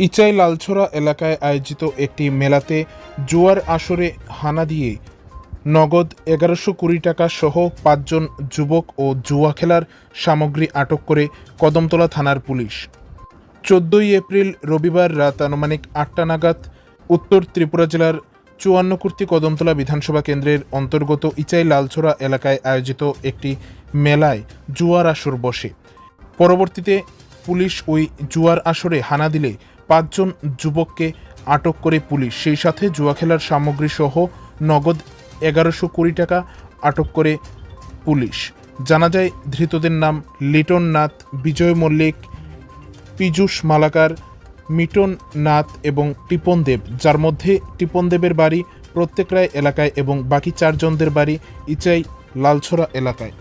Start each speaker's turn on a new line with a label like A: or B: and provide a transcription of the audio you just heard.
A: ইচাই লালছড়া এলাকায় আয়োজিত একটি মেলাতে জুয়ার আসরে হানা দিয়ে নগদ এগারোশো কুড়ি টাকা সহ পাঁচজন যুবক ও জুয়া খেলার সামগ্রী আটক করে কদমতলা থানার পুলিশ। চোদ্দোই এপ্রিল রবিবার রাত আনুমানিক আটটা নাগাদ উত্তর ত্রিপুরা জেলার চুয়ান্নকুর্তি কদমতলা বিধানসভা কেন্দ্রের অন্তর্গত ইচাই লালছড়া এলাকায় আয়োজিত একটি মেলায় জুয়ার আসর বসে। পরবর্তীতে পুলিশ ওই জুয়ার আসরে হানা দিলে পাঁচজন যুবককে আটক করে পুলিশ। সেই সাথে জুয়া খেলার সামগ্রী সহ নগদ এগারোশো কুড়ি টাকা আটক করে পুলিশ। জানা যায়, ধৃতদের নাম লিটন নাথ, বিজয় মল্লিক, পীযূষ মালাকার, মিটন নাথ এবং টিপন দেব। যার মধ্যে টিপন দেবের বাড়ি প্রত্যেক রায় এলাকায় এবং বাকি চারজনদের বাড়ি ইচাই লালছড়া এলাকায়।